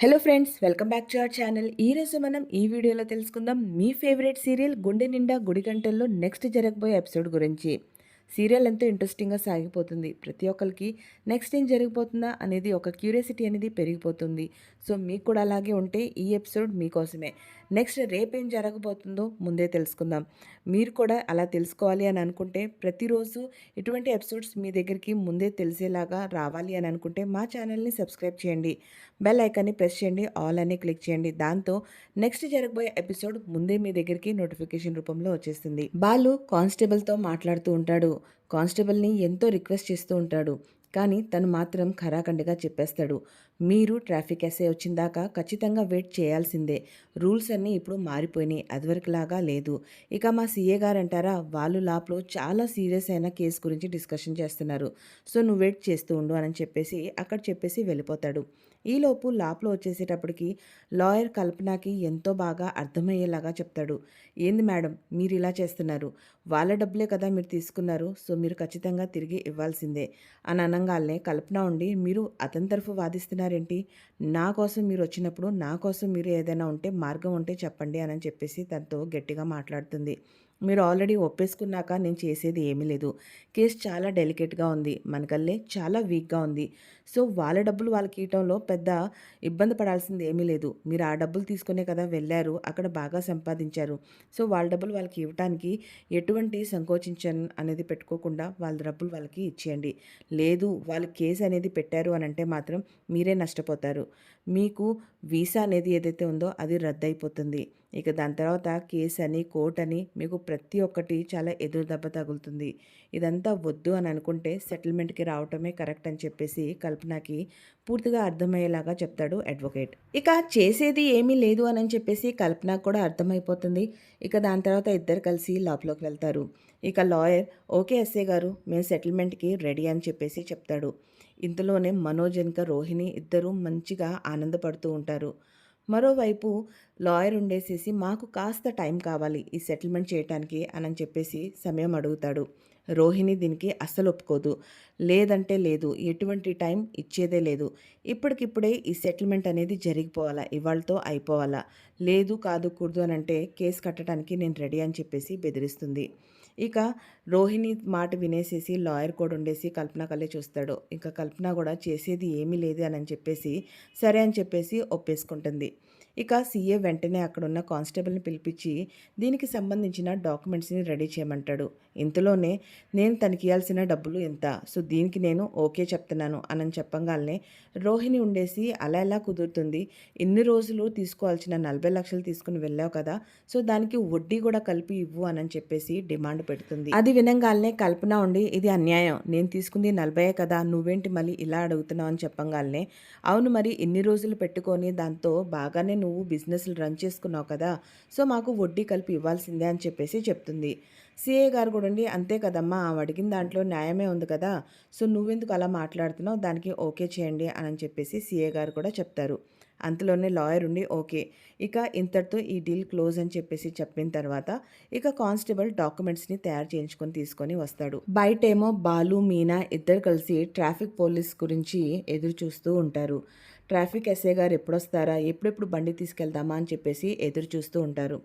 Hello friends welcome back to our channel ఈ రోజు మనం ఈ వీడియోలో తెలుసుకుందాం మీ ఫేవరెట్ సీరియల్ గుండె నిండా గుడి గంటల్లో నెక్స్ట్ జరగబోయే ఎపిసోడ్ గురించి. సీరియల్ ఎంతో ఇంట్రెస్టింగ్గా సాగిపోతుంది. ప్రతి ఒక్కరికి నెక్స్ట్ ఏం జరిగిపోతుందా అనేది ఒక క్యూరియాసిటీ అనేది పెరిగిపోతుంది. సో మీకు కూడా అలాగే ఉంటే ఈ ఎపిసోడ్ మీకోసమే. నెక్స్ట్ రేపేం జరగబోతుందో ముందే తెలుసుకుందాం. మీరు కూడా అలా తెలుసుకోవాలి అని అనుకుంటే ప్రతిరోజు ఇటువంటి ఎపిసోడ్స్ మీ దగ్గరికి ముందే తెలిసేలాగా రావాలి అని అనుకుంటే మా ఛానల్ని సబ్స్క్రైబ్ చేయండి. బెల్ ఐకాన్ని ప్రెస్ చేయండి. ఆల్ అని క్లిక్ చేయండి. దాంతో నెక్స్ట్ జరగబోయే ఎపిసోడ్ ముందే మీ దగ్గరికి నోటిఫికేషన్ రూపంలో వచ్చేస్తుంది. బాలు కానిస్టేబుల్తో మాట్లాడుతూ ఉంటాడు. కానిస్టేబుల్ని ఎంతో రిక్వెస్ట్ చేస్తూ ఉంటాడు. కానీ తను మాత్రం ఖరాఖండిగా చెప్పేస్తాడు. మీరు ట్రాఫిక్ ఎస్ఐ వచ్చిందాకా ఖచ్చితంగా వెయిట్ చేయాల్సిందే. రూల్స్ అన్నీ ఇప్పుడు మారిపోయినాయి. అదివరకులాగా లేదు. ఇక మా సీఏ గారు అంటారా వాళ్ళు లాప్లో చాలా సీరియస్ అయిన కేసు గురించి డిస్కషన్ చేస్తున్నారు. సో నువ్వు వెయిట్ చేస్తూ ఉండు అని చెప్పేసి అక్కడ చెప్పేసి వెళ్ళిపోతాడు. ఈలోపు లాప్లో వచ్చేసేటప్పటికి లాయర్ కల్పనకి ఎంతో బాగా అర్థమయ్యేలాగా చెప్తాడు. ఏంది మేడం మీరు ఇలా చేస్తున్నారు? వాళ్ళ డబ్బులే కదా మీరు తీసుకున్నారు సో మీరు ఖచ్చితంగా తిరిగి ఇవ్వాల్సిందే అని అనగానే కల్పన ఉండి మీరు అతని తరఫు వాదిస్తున్నారేంటి? నా కోసం మీరు వచ్చినప్పుడు నా కోసం మీరు ఏదైనా ఉంటే మార్గం ఉంటే చెప్పండి అని చెప్పేసి తనతో గట్టిగా మాట్లాడుతుంది. మీరు ఆల్రెడీ ఒప్పేసుకున్నాక నేను చేసేది ఏమీ లేదు. కేసు చాలా డెలికేట్గా ఉంది. మనకల్లే చాలా వీక్గా ఉంది. సో వాళ్ళ డబ్బులు వాళ్ళకి ఇవ్వటంలో పెద్ద ఇబ్బంది పడాల్సింది ఏమీ లేదు. మీరు ఆ డబ్బులు తీసుకునే కదా వెళ్ళారు అక్కడ బాగా సంపాదించారు. సో వాళ్ళ డబ్బులు వాళ్ళకి ఇవ్వటానికి ఎటువంటి సంకోచించన్ అనేది పెట్టుకోకుండా వాళ్ళ డబ్బులు వాళ్ళకి ఇచ్చేయండి. లేదు వాళ్ళు కేసు అనేది పెట్టారు అని అంటే మాత్రం మీరే నష్టపోతారు. మీకు వీసా అనేది ఏదైతే ఉందో అది రద్దయిపోతుంది. ఇక దాని తర్వాత కేసు అని కోర్ట్ అని మీకు ప్రతి ఒక్కటి చాలా ఎదురు దెబ్బ తగులుతుంది. ఇదంతా వద్దు అని అనుకుంటే సెటిల్మెంట్కి రావటమే కరెక్ట్ అని చెప్పేసి కల్పనకి పూర్తిగా అర్థమయ్యేలాగా చెప్తాడు అడ్వకేట్. ఇక చేసేది ఏమీ లేదు అని చెప్పేసి కల్పన కూడా అర్థమైపోతుంది. ఇక దాని తర్వాత ఇద్దరు కలిసి లోపలికి వెళ్తారు. ఇక లాయర్ ఓకే ఎస్ఏ గారు మేము సెటిల్మెంట్కి రెడీ అని చెప్పేసి చెప్తాడు. ఇంతలోనే మనోజ్ ఇంకా రోహిణి ఇద్దరూ మంచిగా ఆనందపడుతూ ఉంటారు. మరోవైపు లాయర్ ఉండేసేసి మాకు కాస్త టైం కావాలి ఈ సెటిల్మెంట్ చేయటానికి అని చెప్పేసి సమయం అడుగుతాడు. రోహిణి దీనికి అస్సలు ఒప్పుకోదు. లేదంటే లేదు ఎటువంటి టైం ఇచ్చేదే లేదు. ఇప్పటికిప్పుడే ఈ సెటిల్మెంట్ అనేది జరిగిపోవాలా ఇవాళతో అయిపోవాలా. లేదు కాదు కూడదు అని అంటే కేసు కట్టడానికి నేను రెడీ అని చెప్పేసి బెదిరిస్తుంది. ఇక రోహిణి మాట వినేసేసి లాయర్ కూడా ఉండేసి కల్పన కళ్ళే చూస్తాడు. ఇంకా కల్పన కూడా చేసేది ఏమీ లేదు అని చెప్పేసి సరే అని చెప్పేసి ఒప్పేసుకుంటుంది. ఇక సీఏ వెంటనే అక్కడున్న కానిస్టేబుల్ని పిలిపించి దీనికి సంబంధించిన డాక్యుమెంట్స్ని రెడీ చేయమంటాడు. ఇంతలోనే నేను తనకి ఇవ్వాల్సిన డబ్బులు ఎంత? సో దీనికి నేను ఓకే చెప్తున్నాను అని చెప్పగానే రోహిణి ఉండేసి అలా ఎలా కుదురుతుంది? ఇన్ని రోజులు తీసుకోవాల్సిన నలభై లక్షలు తీసుకుని వెళ్ళావు కదా సో దానికి వడ్డీ కూడా కలిపి ఇవ్వు అని చెప్పేసి డిమాండ్ పెడుతుంది. అది వినంగానే కల్పన ఉండి ఇది అన్యాయం. నేను తీసుకుంది నలభై కదా నువ్వేంటి మళ్ళీ ఇలా అడుగుతున్నావు అని చెప్పగానే అవును మరి ఇన్ని రోజులు పెట్టుకొని దాంతో బాగానే నువ్వు నువ్వు బిజినెస్లు రన్ చేసుకున్నావు కదా సో మాకు వడ్డీ కలిపి ఇవ్వాల్సిందే అని చెప్పేసి చెప్తుంది. సిఏ గారు కూడా ఉండి అంతే కదమ్మా ఆమె అడిగిన దాంట్లో న్యాయమే ఉంది కదా సో నువ్వెందుకు అలా మాట్లాడుతున్నావు దానికి ఓకే చేయండి అని చెప్పేసి సిఏ గారు కూడా చెప్తారు. అంతలోనే లాయర్ ఉండి ఓకే ఇక ఇంతటితో ఈ డీల్ క్లోజ్ అని చెప్పేసి చెప్పిన తర్వాత ఇక కానిస్టేబుల్ డాక్యుమెంట్స్ని తయారు చేయించుకొని తీసుకొని వస్తాడు. బయటేమో బాలు మీనా ఇద్దరు కలిసి ట్రాఫిక్ పోలీస్ గురించి ఎదురు చూస్తూ ఉంటారు. ట్రాఫిక్ ఎస్ఏ గారు ఎప్పుడొస్తారా? ఎప్పుడెప్పుడు బండి తీసుకెళ్దామా? అని చెప్పేసి ఎదురు చూస్తూ ఉంటారు.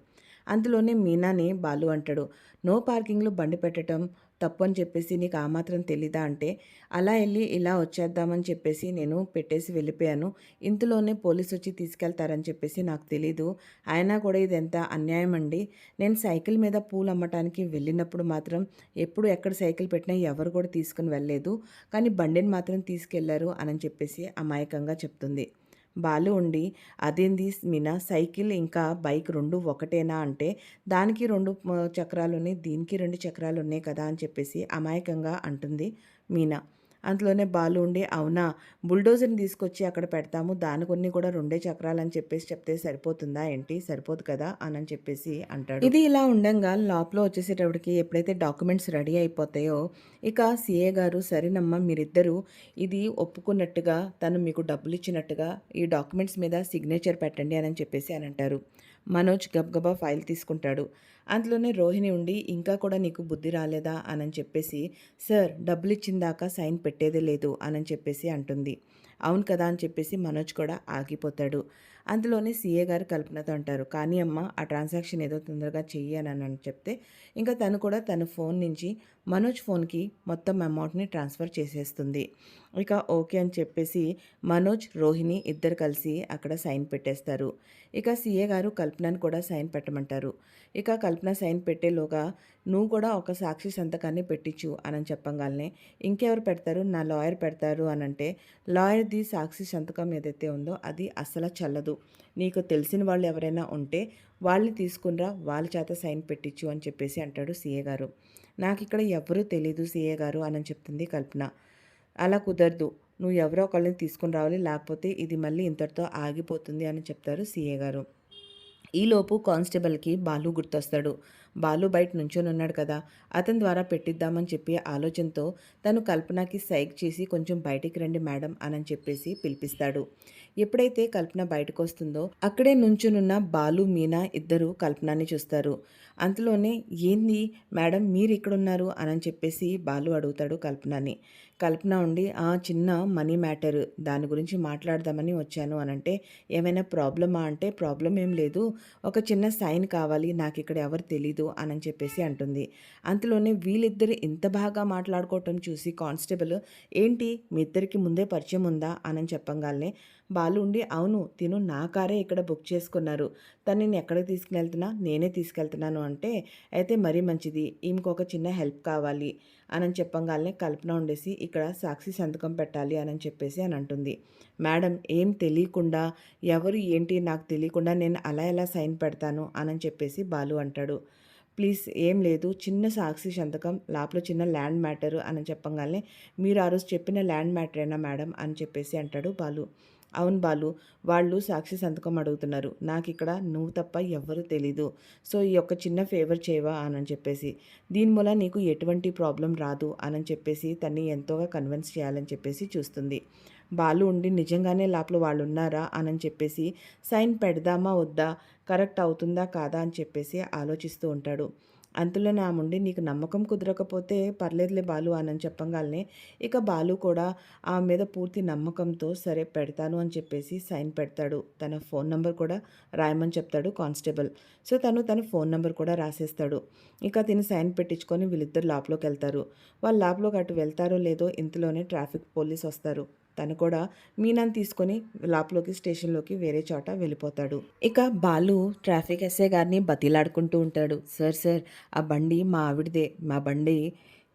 అందులోనే మీనాని బాలు అంటాడు. నో పార్కింగ్లో బండి పెట్టడం తప్పు అని చెప్పేసి నీకు ఆ మాత్రం తెలీదా అంటే అలా వెళ్ళి ఇలా వచ్చేద్దామని చెప్పేసి నేను పెట్టేసి వెళ్ళిపోయాను. ఇంతలోనే పోలీసు వచ్చి తీసుకెళ్తారని చెప్పేసి నాకు తెలీదు. అయినా కూడా ఇది ఎంత అన్యాయం అండి. నేను సైకిల్ మీద పూలు అమ్మటానికి వెళ్ళినప్పుడు మాత్రం ఎప్పుడు ఎక్కడ సైకిల్ పెట్టినా ఎవరు కూడా తీసుకుని వెళ్ళలేదు. కానీ బండిని మాత్రం తీసుకెళ్ళారు అని చెప్పేసి అమాయకంగా చెప్తుంది. బాలు ఉండి అదేంది మీనా సైకిల్ ఇంకా బైక్ రెండు ఒకటేనా? అంటే దానికి రెండు చక్రాలు ఉన్నాయి దీనికి రెండు చక్రాలు ఉన్నాయి కదా అని చెప్పేసి అమాయకంగా అంటుంది మీనా. అందులోనే బాలు ఉండి అవునా బుల్డోజర్ని తీసుకొచ్చి అక్కడ పెడతాము దాని కొన్ని కూడా రెండే చక్రాలు అని చెప్పేసి చెప్తే సరిపోతుందా ఏంటి? సరిపోదు కదా అని చెప్పేసి అంటాడు. ఇది ఇలా ఉండగా లోపల వచ్చేసేటప్పటికి ఎప్పుడైతే డాక్యుమెంట్స్ రెడీ అయిపోతాయో ఇక సిఏ గారు సరేనమ్మా మీరిద్దరూ ఇది ఒప్పుకున్నట్టుగా తను మీకు డబ్బులు ఇచ్చినట్టుగా ఈ డాక్యుమెంట్స్ మీద సిగ్నేచర్ పెట్టండి అని చెప్పేసి అని అంటారు. మనోజ్ గబగబా ఫైల్ తీసుకుంటాడు. అందులోనే రోహిణి ఉండి ఇంకా కూడా నీకు బుద్ధి రాలేదా? అని చెప్పేసి సార్ డబ్బులు ఇచ్చిందాక సైన్ పెట్టేదే లేదు అని చెప్పేసి అంటుంది. అవును కదా అని చెప్పేసి మనోజ్ కూడా ఆగిపోతాడు. అందులోనే సీఏ గారు కల్పనతో అంటారు కానీ అమ్మ ఆ ట్రాన్సాక్షన్ ఏదో తొందరగా చెయ్యి అని అని చెప్తే ఇంకా తను కూడా తన ఫోన్ నుంచి మనోజ్ ఫోన్కి మొత్తం అమౌంట్ని ట్రాన్స్ఫర్ చేసేస్తుంది. ఇక ఓకే అని చెప్పేసి మనోజ్ రోహిణి ఇద్దరు కలిసి అక్కడ సైన్ పెట్టేస్తారు. ఇక సీఏ గారు కల్పనని కూడా సైన్ పెట్టమంటారు. ఇక కల్పన సైన్ పెట్టేలోగా నువ్వు కూడా ఒక సాక్షి సంతకాన్ని పెట్టించు అని చెప్పగానే ఇంకెవరు పెడతారు? నా లాయర్ పెడతారు అని అంటే లాయర్ది సాక్షి సంతకం ఏదైతే ఉందో అది అస్సలు చల్లదు. నీకు తెలిసిన వాళ్ళు ఎవరైనా ఉంటే వాళ్ళని తీసుకునిరా వాళ్ళ చేత సైన్ పెట్టించు అని చెప్పేసి అంటాడు సీఏ గారు. నాకు ఇక్కడ ఎవరూ తెలీదు సీఏ గారు అని చెప్తుంది కల్పన. అలా కుదరదు. నువ్వు ఎవరో ఒకళ్ళని తీసుకుని రావాలి లేకపోతే ఇది మళ్ళీ ఇంతటితో ఆగిపోతుంది అని చెప్తారు సీఏ గారు. ఈలోపు కానిస్టేబుల్కి బాలు గుర్తొస్తాడు. బాలు బయట నుంచొని ఉన్నాడు కదా అతని ద్వారా పెట్టిద్దామని చెప్పి ఆలోచనతో తను కల్పనకి సైక్ చేసి కొంచెం బయటికి రండి మేడం అని చెప్పేసి పిలిపిస్తాడు. ఎప్పుడైతే కల్పన బయటకు వస్తుందో అక్కడే నుంచునున్న బాలు మీనా ఇద్దరు కల్పనని చూస్తారు. అంతలోనే ఏంది మేడం మీరు ఇక్కడున్నారు అని చెప్పేసి బాలు అడుగుతాడు కల్పనని. కల్పన ఉండి ఆ చిన్న మనీ మ్యాటర్ దాని గురించి మాట్లాడదామని వచ్చాను అని అంటే ఏమైనా ప్రాబ్లమా? అంటే ప్రాబ్లం ఏం లేదు ఒక చిన్న సైన్ కావాలి నాకు ఇక్కడ ఎవరు తెలీదు అని చెప్పేసి అంటుంది. అంతలోనే వీళ్ళిద్దరు ఇంత బాగా మాట్లాడుకోవటం చూసి కానిస్టేబుల్ ఏంటి మీ ఇద్దరికి ముందే పరిచయం ఉందా? అని చెప్పగానే బాలు ఉండి అవును తిను నా కారే ఇక్కడ బుక్ చేసుకున్నారు తను నేను ఎక్కడికి తీసుకుని నేనే తీసుకెళ్తున్నాను అంటే అయితే మరీ మంచిది ఈమెకు ఒక చిన్న హెల్ప్ కావాలి అని చెప్పంగానే కల్పన ఉండేసి ఇక్కడ సాక్షి సంతకం పెట్టాలి అని చెప్పేసి అని అంటుంది. మేడం ఏం తెలియకుండా? ఎవరు ఏంటి నాకు తెలియకుండా నేను అలా ఎలా సైన్ పెడతాను అని చెప్పేసి బాలు అంటాడు. ప్లీజ్ ఏం లేదు చిన్న సాక్షి సంతకం లోపల చిన్న ల్యాండ్ మ్యాటర్ అని చెప్పంగానే మీరు ఆ రోజు చెప్పిన ల్యాండ్ మ్యాటరేనా మేడం? అని చెప్పేసి అంటాడు బాలు. అవును బాలు వాళ్ళు సాక్షి సంతకం అడుగుతున్నారు. నాకు ఇక్కడ నువ్వు తప్ప ఎవ్వరూ తెలీదు. సో ఈ యొక్క చిన్న ఫేవర్ చేయవా అని చెప్పేసి. దీని మూల నీకు ఎటువంటి ప్రాబ్లం రాదు అని చెప్పేసి తన్ని ఎంతోగా కన్విన్స్ చేయాలని చెప్పేసి చూస్తుంది. బాలు ఉండి నిజంగానే లోపల వాళ్ళు ఉన్నారా అని చెప్పేసి సైన్ పెడదామా వద్దా? కరెక్ట్ అవుతుందా కాదా? అని చెప్పేసి ఆలోచిస్తూ ఉంటాడు. అంతలో నా ముండి నీకు నమ్మకం కుదరకపోతే పర్లేదులే బాలు అని చెప్పంగానే ఇక బాలు కూడా ఆ మీద పూర్తి నమ్మకంతో సరే పెడతాను అని చెప్పేసి సైన్ పెడతాడు. తన ఫోన్ నెంబర్ కూడా రాయమని చెప్తాడు కానిస్టేబుల్. సో తను తన ఫోన్ నెంబర్ కూడా రాసేస్తాడు. ఇక తిని సైన్ పెట్టించుకొని వీళ్ళిద్దరు లోపలికి వెళ్తారు. వాళ్ళు లోపలికి అటు వెళ్తారో లేదో ఇంతలోనే ట్రాఫిక్ పోలీస్ వస్తారు. తను కూడా మీనాన్ని తీసుకొని లాప్లోకి స్టేషన్లోకి వేరే చోట వెళ్ళిపోతాడు. ఇక బాలు ట్రాఫిక్ ఎస్ఐ గారిని బతిలాడుకుంటూ ఉంటాడు. సార్ సార్ ఆ బండి మా ఆవిడదే. మా బండి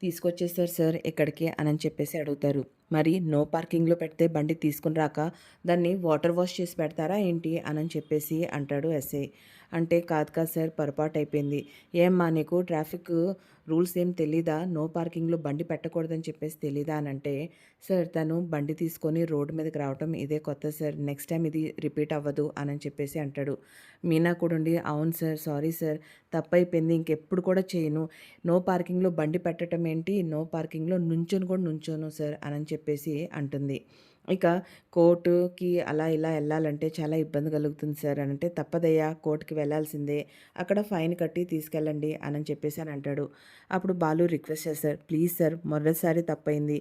తీసుకొచ్చేసారు సార్ ఎక్కడికి? అని చెప్పేసి అడుగుతారు. మరి నో పార్కింగ్లో పెడితే బండి తీసుకుని రాక దాన్ని వాటర్ వాష్ చేసి పెడతారా ఏంటి? అని చెప్పేసి అంటాడు ఎస్ఐ. అంటే కాదు కాదు సార్ పొరపాటు అయిపోయింది. ఏమ్మా నీకు ట్రాఫిక్ రూల్స్ ఏం తెలీదా? నో పార్కింగ్లో బండి పెట్టకూడదని చెప్పేసి తెలీదా అని అంటే సార్ తను బండి తీసుకొని రోడ్డు మీదకి రావటం ఇదే కొత్త సార్ నెక్స్ట్ టైం ఇది రిపీట్ అవ్వదు అని చెప్పేసి అంటాడు. మీనా కూడా ఉండి అవును సార్ సారీ సార్ తప్పైపోయింది ఇంకెప్పుడు కూడా చేయను. నో పార్కింగ్లో బండి పెట్టడం ఏంటి? నో పార్కింగ్లో నుంచొని కూడా నుంచోను సార్ అని చెప్పేసి అంటుంది. ఇక కోర్టుకి అలా ఇలా వెళ్ళాలంటే చాలా ఇబ్బంది కలుగుతుంది సార్ అని అంటే తప్పదయ్యా కోర్టుకి వెళ్ళాల్సిందే అక్కడ ఫైన్ కట్టి తీసుకెళ్ళండి అని చెప్పేసి అని అంటాడు. అప్పుడు బాలు రిక్వెస్ట్ చేస్తారు ప్లీజ్ సార్ మొదటిసారి తప్పైంది.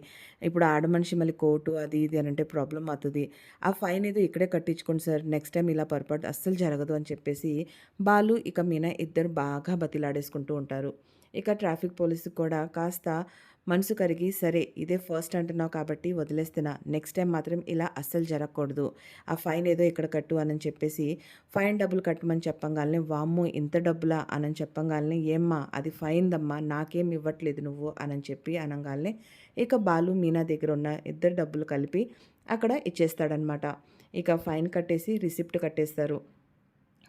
ఇప్పుడు ఆడ మనిషి మళ్ళీ కోర్టు అది ఇది అని అంటే ప్రాబ్లం అవుతుంది. ఆ ఫైన్ ఏదో ఇక్కడే కట్టించుకోండి సార్ నెక్స్ట్ టైం ఇలా పొరపాటు అస్సలు జరగదు అని చెప్పేసి బాలు ఇక మీన ఇద్దరు బాగా బతిలాడేసుకుంటూ ఉంటారు. ఇక ట్రాఫిక్ పోలీసు కూడా కాస్త మనసు కరిగి సరే ఇదే ఫస్ట్ అంటున్నావు కాబట్టి వదిలేస్తున్నా. నెక్స్ట్ టైం మాత్రం ఇలా అస్సలు జరగకూడదు. ఆ ఫైన్ ఏదో ఇక్కడ కట్టు అని చెప్పేసి ఫైన్ డబ్బులు కట్టమని చెప్పంగానే వామ్మో ఇంత డబ్బులా అని చెప్పంగానే ఏమ్మా అది ఫైన్ దమ్మా నాకేం ఇవ్వట్లేదు నువ్వు అని చెప్పి అనగానే ఇక బాలు మీనా దగ్గర ఉన్న ఇద్దరు డబ్బులు కలిపి అక్కడ ఇచ్చేస్తాడనమాట. ఇక ఫైన్ కట్టేసి రిసిప్ట్ కట్టేస్తారు.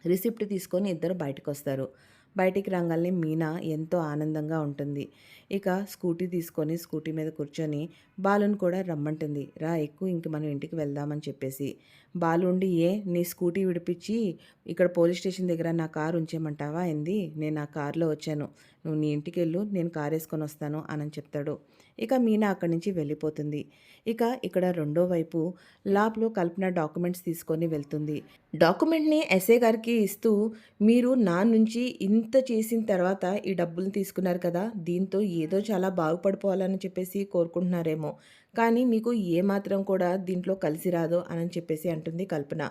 రిసిప్ట్ తీసుకొని ఇద్దరు బయటకు వస్తారు బయటికి రాగానే మీనా ఎంతో ఆనందంగా ఉంటుంది. ఇక స్కూటీ తీసుకొని స్కూటీ మీద కూర్చొని బాలుని కూడా రమ్మంటుంది. రా ఎక్కువ ఇంక మనం ఇంటికి వెళ్దామని చెప్పేసి. బాలుండి ఏ నీ స్కూటీ విడిపించి ఇక్కడ పోలీస్ స్టేషన్ దగ్గర నా కారు ఉంచేయమంటావా? ఏంది? నేను ఆ కారులో వచ్చాను. నువ్వు నీ ఇంటికి వెళ్ళు నేను కారు వేసుకొని వస్తాను అని చెప్తాడు. ఇక మీనా అక్కడి నుంచి వెళ్ళిపోతుంది. ఇక ఇక్కడ రెండో వైపు ల్యాబ్లో కల్పన డాక్యుమెంట్స్ తీసుకొని వెళ్తుంది. డాక్యుమెంట్ని ఎస్ఏ గారికి ఇస్తూ మీరు నా నుంచి ఇంత చేసిన తర్వాత ఈ డబ్బులు తీసుకున్నారు కదా దీంతో ఏదో చాలా బాగుపడిపోవాలని చెప్పేసి కోరుకుంటున్నారేమో. కానీ మీకు ఏమాత్రం కూడా దీంట్లో కలిసి రాదు అని చెప్పేసి అంటుంది కల్పన.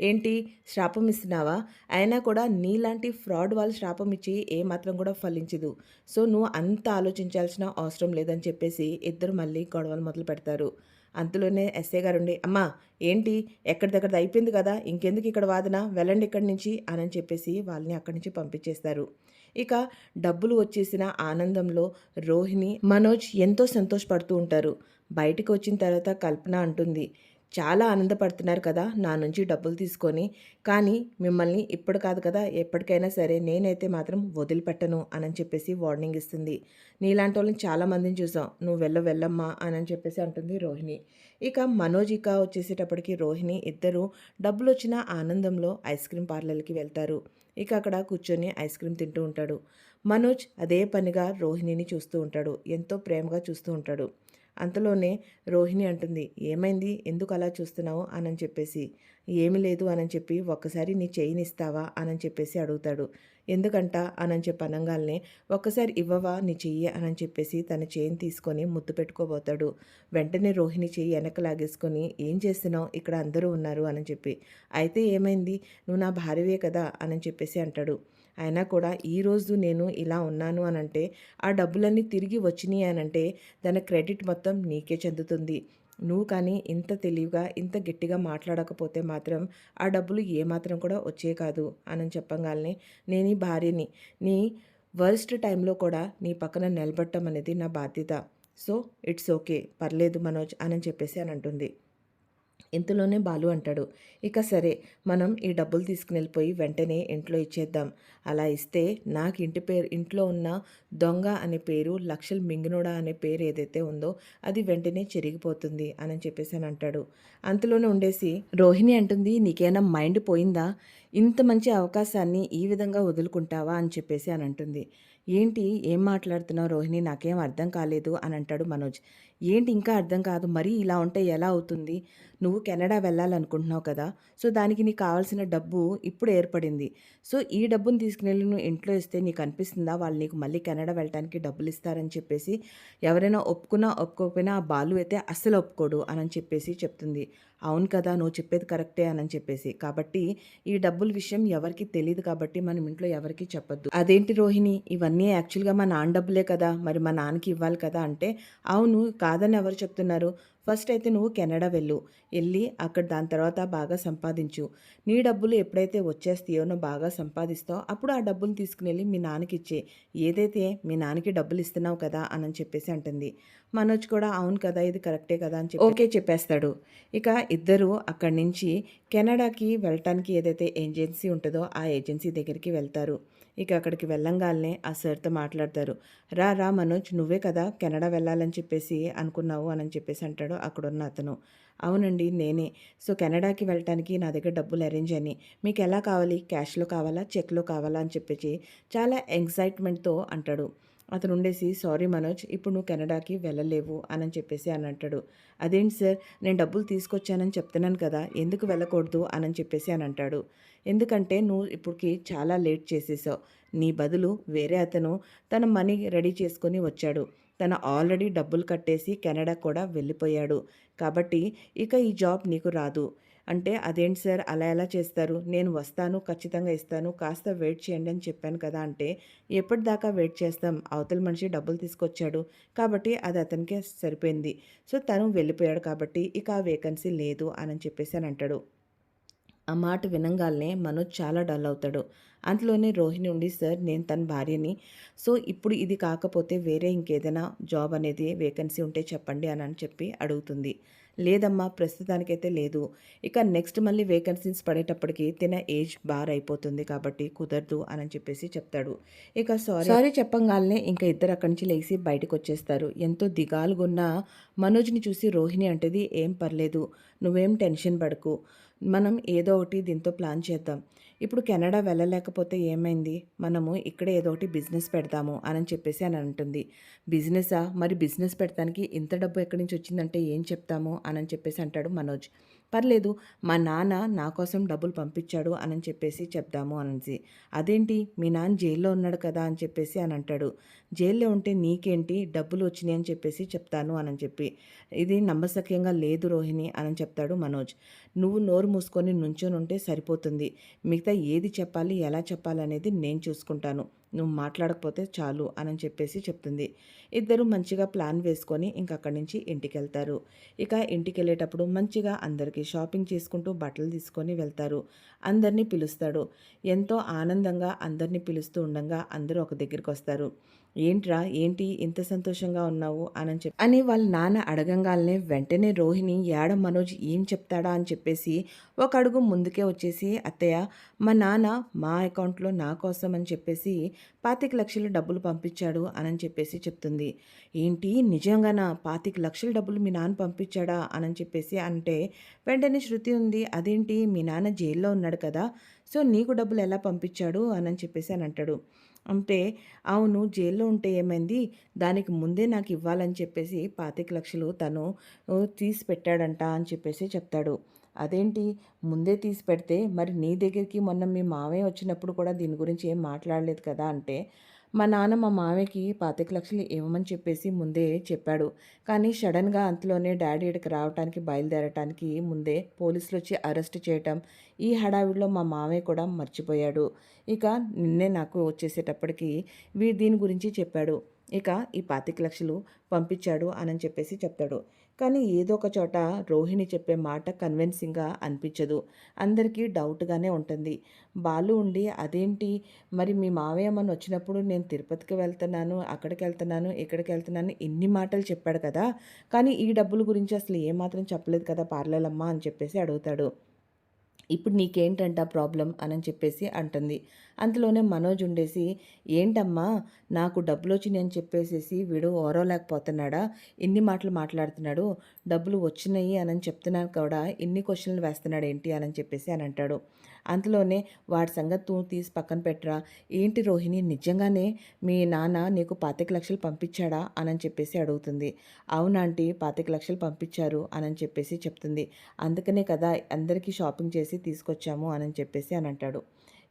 ఏంటి? శ్రాపం ఇస్తున్నావా? అయినా కూడా నీలాంటి ఫ్రాడ్ వాళ్ళు శ్రాపం ఇచ్చి ఏమాత్రం కూడా ఫలించదు. సో నువ్వు అంత ఆలోచించాల్సిన అవసరం లేదని చెప్పేసి ఇద్దరు మళ్ళీ గొడవలు మొదలు పెడతారు. అంతలోనే ఎస్ఏ గారు ఉండి అమ్మా ఏంటి? ఎక్కడి దగ్గర అయిపోయింది కదా? ఇంకెందుకు ఇక్కడ వాదన? వెళ్ళండి ఇక్కడి నుంచి అని చెప్పేసి వాళ్ళని అక్కడి నుంచి పంపించేస్తారు. ఇక డబ్బులు వచ్చేసిన ఆనందంలో రోహిణి మనోజ్ ఎంతో సంతోషపడుతూ ఉంటారు. బయటకు వచ్చిన తర్వాత కల్పన అంటుంది చాలా ఆనందపడుతున్నారు కదా నా నుంచి డబ్బులు తీసుకొని. కానీ మిమ్మల్ని ఇప్పుడు కాదు కదా ఎప్పటికైనా సరే నేనైతే మాత్రం వదిలిపెట్టను అని చెప్పేసి వార్నింగ్ ఇస్తుంది. నీలాంటి వాళ్ళని చాలామందిని చూసాం. నువ్వు వెళ్ళ వెళ్ళమ్మా అని చెప్పేసి అంటుంది రోహిణి. ఇక మనోజ్ ఇక వచ్చేసేటప్పటికి రోహిణి ఇద్దరు డబ్బులు వచ్చిన ఆనందంలో ఐస్ క్రీమ్ పార్లర్కి వెళ్తారు. ఇక అక్కడ కూర్చొని ఐస్ క్రీమ్ తింటూ ఉంటాడు. మనోజ్ అదే పనిగా రోహిణిని చూస్తూ ఉంటాడు. ఎంతో ప్రేమగా చూస్తూ ఉంటాడు. అంతలోనే రోహిణి అంటుంది ఏమైంది? ఎందుకు అలా చూస్తున్నావు? అని చెప్పేసి. ఏమి లేదు అని చెప్పి ఒక్కసారి నీ చెయ్యిని ఇస్తావా అని చెప్పేసి అడుగుతాడు. ఎందుకంట? అని చెప్పి అనగానే ఒక్కసారి ఇవ్వవా నీ చెయ్యి? అని చెప్పేసి తన చేయిని తీసుకొని ముద్దు పెట్టుకోబోతాడు. వెంటనే రోహిణి చెయ్యి వెనక లాగేసుకొని ఏం చేస్తున్నావు? ఇక్కడ అందరూ ఉన్నారు అని చెప్పి. అయితే ఏమైంది? నువ్వు నా భార్యవే కదా? అని చెప్పేసి అంటాడు. అయినా కూడా ఈరోజు నేను ఇలా ఉన్నాను అని అంటే ఆ డబ్బులన్నీ తిరిగి వచ్చినాయి అని అంటే దాని క్రెడిట్ మొత్తం నీకే చెందుతుంది. నువ్వు కానీ ఇంత తెలివిగా ఇంత గట్టిగా మాట్లాడకపోతే మాత్రం ఆ డబ్బులు ఏమాత్రం కూడా వచ్చే కాదు అని చెప్పగానే నేను ఈ భార్యని నీ వర్స్ట్ టైంలో కూడా నీ పక్కన నిలబడటం అనేది నా బాధ్యత. సో ఇట్స్ ఓకే పర్లేదు మనోజ్ అని చెప్పేసి అని అంటుంది. ఇంతలోనే బాలు అంటాడు ఇక సరే మనం ఈ డబ్బులు తీసుకుని వెళ్ళిపోయి వెంటనే ఇంట్లో ఇచ్చేద్దాం. అలా ఇస్తే నాకు ఇంటి పేరు ఇంట్లో ఉన్న దొంగ అనే పేరు లక్షలు మింగినోడా అనే పేరు ఏదైతే ఉందో అది వెంటనే చెరిగిపోతుంది అని చెప్పేసి అని అంటాడు. అంతలోనే ఉండేసి రోహిణి అంటుంది నీకేనా మైండ్ పోయిందా? ఇంత మంచి అవకాశాన్ని ఈ విధంగా వదులుకుంటావా? అని చెప్పేసి అని అంటుంది. ఏంటి? ఏం మాట్లాడుతున్నావు రోహిణి? నాకేం అర్థం కాలేదు అని అంటాడు మనోజ్. ఏంటి ఇంకా అర్థం కాదు మరీ ఇలా ఉంటే ఎలా అవుతుంది? నువ్వు కెనడా వెళ్ళాలనుకుంటున్నావు కదా సో దానికి నీకు కావాల్సిన డబ్బు ఇప్పుడు ఏర్పడింది. సో ఈ డబ్బును తీసుకుని నువ్వు ఇంట్లో ఇస్తే నీకు అనిపిస్తుందా? వాళ్ళు నీకు మళ్ళీ కెనడా వెళ్ళడానికి డబ్బులు ఇస్తారని చెప్పేసి ఎవరైనా ఒప్పుకున్నా ఒప్పుకోకపోయినా ఆ బాలు అయితే అస్సలు ఒప్పుకోడు అని చెప్పేసి చెప్తుంది. అవును కదా నువ్వు చెప్పేది కరెక్టే అని చెప్పేసి. కాబట్టి ఈ డబ్బుల విషయం ఎవరికి తెలియదు కాబట్టి మనం ఇంట్లో ఎవరికి చెప్పొద్దు. అదేంటి రోహిణి? ఇవన్నీ యాక్చువల్గా మా నాన్న డబ్బులే కదా మరి మా నాన్నకి ఇవ్వాలి కదా అంటే అవును కాదని ఎవరు చెప్తున్నారు? ఫస్ట్ అయితే నువ్వు కెనడా వెళ్ళు. వెళ్ళి అక్కడ దాని తర్వాత బాగా సంపాదించు. నీ డబ్బులు ఎప్పుడైతే వచ్చేస్తాయో నువ్వు బాగా సంపాదిస్తావు. అప్పుడు ఆ డబ్బులు తీసుకుని వెళ్ళి మీ నాన్నకి ఇచ్చే ఏదైతే మీ నాన్నకి డబ్బులు ఇస్తున్నావు కదా అని చెప్పేసి అంటుంది. మనోజ్ కూడా అవును కదా ఇది కరెక్టే కదా అని చెప్పి ఓకే చెప్పేస్తాడు. ఇక ఇద్దరు అక్కడి నుంచి కెనడాకి వెళ్ళటానికి ఏదైతే ఏజెన్సీ ఉంటుందో ఆ ఏజెన్సీ దగ్గరికి వెళ్తారు. ఇక అక్కడికి వెళ్ళంగానే ఆ సార్తో మాట్లాడతారు. రా రా మనోజ్ నువ్వే కదా కెనడా వెళ్ళాలని చెప్పేసి అనుకున్నావు అని చెప్పేసి అంటాడు అక్కడున్న అతను. అవునండి నేనే. సో కెనడాకి వెళ్ళటానికి నా దగ్గర డబ్బులు అరేంజ్ అని మీకు ఎలా కావాలి? క్యాష్లో కావాలా? చెక్లో కావాలా? అని చెప్పేసి చాలా ఎగ్జైట్మెంట్తో అంటాడు. అతను ఉండేసి సారీ మనోజ్ ఇప్పుడు నువ్వు కెనడాకి వెళ్ళలేవు అని చెప్పేసి అని అంటాడు. అదేంటి సార్ నేను డబ్బులు తీసుకొచ్చానని చెప్తున్నాను కదా ఎందుకు వెళ్ళకూడదు అని చెప్పేసి అని అంటాడు. ఎందుకంటే నువ్వు ఇప్పటికి చాలా లేట్ చేసేసావు. నీ బదులు వేరే అతను తన మనీ రెడీ చేసుకొని వచ్చాడు. తన ఆల్రెడీ డబ్బులు కట్టేసి కెనడా కూడా వెళ్ళిపోయాడు. కాబట్టి ఇక ఈ జాబ్ నీకు రాదు. అంటే అదేంటి సార్? అలా ఎలా చేస్తారు? నేను వస్తాను ఖచ్చితంగా ఇస్తాను కాస్త వెయిట్ చేయండి అని చెప్పాను కదా అంటే ఎప్పటిదాకా వెయిట్ చేస్తాం? అవతల మనిషి డబ్బులు తీసుకొచ్చాడు కాబట్టి అది అతనికి సరిపోయింది. సో తను వెళ్ళిపోయాడు కాబట్టి ఇక ఆ వేకెన్సీ లేదు అని చెప్పేసి అని అంటాడు. ఆ మాట వినంగానే మనోజ్ చాలా డల్ అవుతాడు. అంతలోనే రోహిణి ఉండి సార్ నేను తన భార్యని సో ఇప్పుడు ఇది కాకపోతే వేరే ఇంకేదైనా జాబ్ అనేది వేకెన్సీ ఉంటే చెప్పండి అని అని చెప్పి అడుగుతుంది. లేదమ్మా ప్రస్తుతానికైతే లేదు. ఇక నెక్స్ట్ మళ్ళీ వేకెన్సీస్ పడేటప్పటికి తిన ఏజ్ బార్ అయిపోతుంది కాబట్టి కుదరదు అని చెప్పేసి చెప్తాడు. ఇక సారీ సారీ చెప్పంగానే ఇంకా ఇద్దరు అక్కడి నుంచి లేచి బయటకు వచ్చేస్తారు ఎంతో దిగాలుగున్న మనోజ్ని చూసి రోహిణి అంటది ఏం పర్లేదు నువ్వేం టెన్షన్ పడకు. మనం ఏదో ఒకటి దీంతో ప్లాన్ చేద్దాం. ఇప్పుడు కెనడా వెళ్ళలేకపోతే ఏమైంది? మనము ఇక్కడ ఏదో ఒకటి బిజినెస్ పెడతాము అని చెప్పేసి అని అంటుంది. బిజినెసా? మరి బిజినెస్ పెడతానికి ఇంత డబ్బు ఎక్కడి నుంచి వచ్చిందంటే ఏం చెప్తాము? అని చెప్పేసి అంటాడు మనోజ్. పర్లేదు మా నాన్న నా కోసం డబ్బులు పంపించాడు అని చెప్పేసి చెప్దాము అనేసి. అదేంటి? మీ నాన్న జైల్లో ఉన్నాడు కదా అని చెప్పేసి అని అంటాడు. జైల్లో ఉంటే నీకేంటి? డబ్బులు వచ్చినాయి అని చెప్పేసి చెప్తాను అని చెప్పి. ఇది నమ్మసక్యంగా లేదు రోహిణి అని చెప్తాడు మనోజ్. నువ్వు నోరు మూసుకొని నుంచొని ఉంటే సరిపోతుంది. మిగతా ఏది చెప్పాలి ఎలా చెప్పాలి అనేది నేను చూసుకుంటాను. నువ్వు మాట్లాడకపోతే చాలు అని చెప్పేసి చెప్తుంది. ఇద్దరు మంచిగా ప్లాన్ వేసుకొని ఇంకక్కడి నుంచి ఇంటికి వెళ్తారు ఇక ఇంటికి వెళ్ళేటప్పుడు మంచిగా అందరికీ షాపింగ్ చేసుకుంటూ బట్టలు తీసుకొని వెళ్తారు. అందరినీ పిలుస్తాడు. ఎంతో ఆనందంగా అందరినీ పిలుస్తూ ఉండగా అందరూ ఒక దగ్గరికి వస్తారు. ఏంట్రా ఏంటి ఇంత సంతోషంగా ఉన్నావు అని చెప్పి అని వాళ్ళ నాన్న అడగంగానే వెంటనే రోహిణి యాడ మనోజ్ ఏం చెప్తాడా? అని చెప్పేసి ఒక అడుగు ముందుకే వచ్చేసి అత్తయ్య మా నాన్న మా అకౌంట్లో నా కోసం అని చెప్పేసి పాతిక లక్షలు డబ్బులు పంపించాడు అని చెప్పేసి చెప్తుంది. ఏంటి నిజంగానా? పాతిక లక్షల డబ్బులు మీ నాన్న పంపించాడా? అని చెప్పేసి అంటే వెంటనే శృతి ఉంది. అదేంటి? మీ నాన్న జైల్లో ఉన్నాడు కదా సో నీకు డబ్బులు ఎలా పంపించాడు? అని చెప్పేసి అని అంటాడు. అంటే అవును జైల్లో ఉంటే ఏమైంది? దానికి ముందే నాకు ఇవ్వాలని చెప్పేసి పాతిక లక్షలు తను తీసి పెట్టాడంట అని చెప్పేసి చెప్తాడు. అదేంటి? ముందే తీసి పెడితే మరి నీ దగ్గరికి మొన్న మీ మామయ్య వచ్చినప్పుడు కూడా దీని గురించి ఏం మాట్లాడలేదు కదా అంటే మా నాన్న మా మామయ్యకి పాతిక లక్షలు ఇవ్వమని చెప్పేసి ముందే చెప్పాడు. కానీ సడన్గా అంతలోనే డాడీ ఇక్కడికి రావడానికి బయలుదేరటానికి ముందే పోలీసులు వచ్చి అరెస్ట్ చేయటం ఈ హడావిడిలో మా మామయ్య కూడా మర్చిపోయాడు. ఇక నిన్నే నాకు వచ్చేసేటప్పటికి వీడు దీని గురించి చెప్పాడు. ఇక ఈ పాతిక లక్షలు పంపించాడు అని చెప్పేసి చెప్తాడు. కానీ ఏదో ఒక చోట రోహిణి చెప్పే మాట కన్విన్సింగ్గా అనిపించదు. అందరికీ డౌట్గానే ఉంటుంది. బాలు ఉండి అదేంటి? మరి మీ మావయ్య వచ్చినప్పుడు నేను తిరుపతికి వెళ్తున్నాను అక్కడికి వెళ్తున్నాను ఇక్కడికి వెళ్తున్నాను ఇన్ని మాటలు చెప్పాడు కదా. కానీ ఈ డబ్బుల గురించి అసలు ఏమాత్రం చెప్పలేదు కదా పార్లేలమ్మా అని చెప్పేసి అడుగుతాడు. ఇప్పుడు నీకేంటంట ప్రాబ్లం అని చెప్పేసి అంటుంది. అంతలోనే మనోజ్ ఉండేసి ఏంటమ్మా నాకు డబ్బులు వచ్చినాయి అని చెప్పేసేసి వీడు ఓరవలేకపోతున్నాడా? ఇన్ని మాటలు మాట్లాడుతున్నాడు. డబ్బులు వచ్చినాయి అని చెప్తున్నాను కూడా. ఇన్ని క్వశ్చన్లు వేస్తున్నాడు ఏంటి అని చెప్పేసి అని అంటాడు. అంతలోనే వాడి సంగతి తీసి పక్కన పెట్టరా. ఏంటి రోహిణి నిజంగానే మీ నాన్న నీకు పాతిక లక్షలు పంపించాడా? అని చెప్పేసి అడుగుతుంది. అవునాంటీ పాతిక లక్షలు పంపించారు అని చెప్పేసి చెప్తుంది. అందుకనే కదా అందరికీ షాపింగ్ చేసి తీసుకొచ్చాము అని చెప్పేసి అని అంటాడు.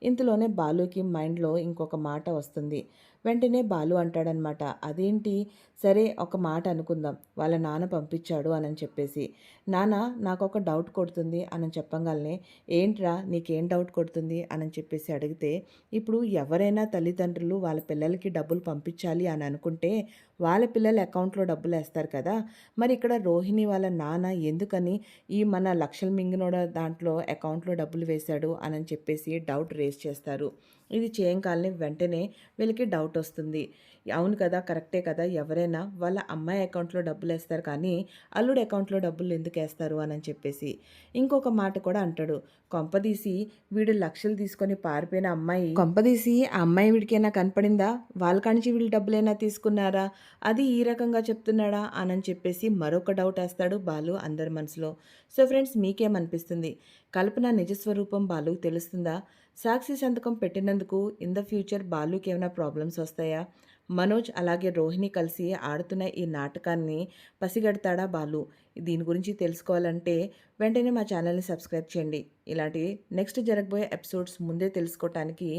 ఇంతలోనే బాలుకి మైండ్లో ఇంకొక మాట వస్తుంది. వెంటనే బాలు అంటాడనమాట అదేంటి? సరే ఒక మాట అనుకుందాం. వాళ్ళ నాన్న పంపించాడు అని చెప్పేసి. నాన్న నాకు ఒక డౌట్ కొడుతుంది అని చెప్పగానే ఏంట్రా నీకేం డౌట్ కొడుతుంది? అని చెప్పేసి అడిగితే ఇప్పుడు ఎవరైనా తల్లిదండ్రులు వాళ్ళ పిల్లలకి డబ్బులు పంపించాలి అని అనుకుంటే వాళ్ళ పిల్లల అకౌంట్లో డబ్బులు వేస్తారు కదా. మరి ఇక్కడ రోహిణి వాళ్ళ నాన్న ఎందుకని ఈ మన లక్షల మింగినోడ దాంట్లో అకౌంట్లో డబ్బులు వేశాడు అని చెప్పేసి డౌట్ రేస్ చేస్తారు. ఇది చేయంకాలని వెంటనే వీళ్ళకి డౌట్ వస్తుంది. అవును కదా కరెక్టే కదా ఎవరైనా వాళ్ళ అమ్మాయి అకౌంట్లో డబ్బులు వేస్తారు కానీ అల్లుడు అకౌంట్లో డబ్బులు ఎందుకు వేస్తారు అని చెప్పేసి. ఇంకొక మాట కూడా అంటాడు. కొంపదీసి వీడు లక్షలు తీసుకొని పారిపోయిన అమ్మాయి కొంపదీసి ఆ అమ్మాయి వీడికైనా కనపడిందా? వాళ్ళ కానించి వీళ్ళు డబ్బులైనా తీసుకున్నారా? అది ఈ రకంగా చెప్తున్నాడా? అని చెప్పేసి మరొక డౌట్ వేస్తాడు బాలు అందరి మనసులో. సో ఫ్రెండ్స్ మీకేమనిపిస్తుంది? కల్పన నిజస్వరూపం బాలు తెలుస్తుందా? సాక్షి సంతకం పెట్టినందుకు ఇన్ ద ఫ్యూచర్ బాలుకి ఏమైనా ప్రాబ్లమ్స్ వస్తాయా? మనోజ్ అలాగే రోహిణి కలిసి ఆడుతున్న ఈ నాటకాన్ని పసిగడతాడా బాలు? దీని గురించి తెలుసుకోవాలంటే వెంటనే మా ఛానల్ని సబ్స్క్రైబ్ చేయండి. ఇలాంటి నెక్స్ట్ జరగబోయే ఎపిసోడ్స్ ముందే తెలుసుకోవటానికి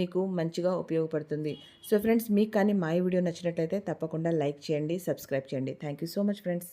మీకు మంచిగా ఉపయోగపడుతుంది. సో ఫ్రెండ్స్ మీకు కానీ మా వీడియో నచ్చినట్లయితే తప్పకుండా లైక్ చేయండి సబ్స్క్రైబ్ చేయండి. Thank you so much friends.